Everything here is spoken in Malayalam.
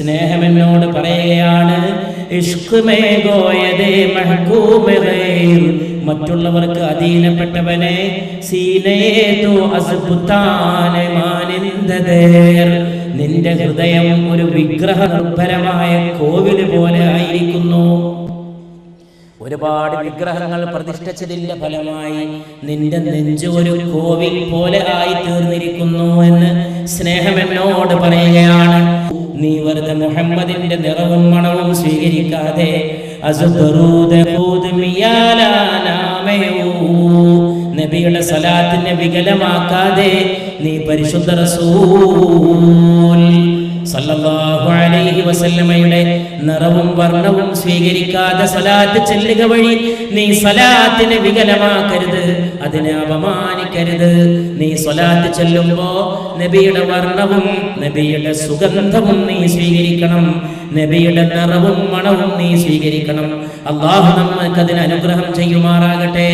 സ്നേഹം എന്നോട് പറയുകയാണ്. മറ്റുള്ളവർക്ക് അധീനപ്പെട്ടവനെ. നിന്റെ ഹൃദയം ഒരു വിഗ്രഹ നിർഭരമായ കോവിൽ പോലെ ആയിരിക്കുന്നു ഒരുപാട് വിഗ്രഹങ്ങൾ പ്രതിഷ്ഠിച്ചതിന്റെ ഫലമായി നിന്റെ നെഞ്ച് ഒരു കോവിൽ പോലെ ആയി തീർന്നിരിക്കുന്നു എന്ന് സ്നേഹം എന്നോട് പറയുകയാണ് നീ വെറുതെ മുഹമ്മദിന്റെ നിറവും മണവും സ്വീകരിക്കാതെ. നബിയുടെ സലാത്തിനെ വികലമാക്കാതെ നീ പരിശുദ്ധ റസൂൽ സല്ലല്ലാഹു അലൈഹി വസല്ലമയുടെ നിറവും വർണവും സ്വീകരിക്കാതെ സലാത്ത് ചെല്ലുക വഴി നീ സലാത്തിനെ വികലമാക്കരുത് അതിനെ അപമാനിക്കരുത്. നീ സലാത്ത് ചെല്ലുമ്പോ നബിയുടെ വർണവും നബിയുടെ സുഗന്ധവും നീ സ്വീകരിക്കണം നബിയുടെ നിറവും മണവും നീ സ്വീകരിക്കണം. അള്ളാഹു നമ്മൾക്ക് അതിന് അനുഗ്രഹം ചെയ്യുമാറാകട്ടെ.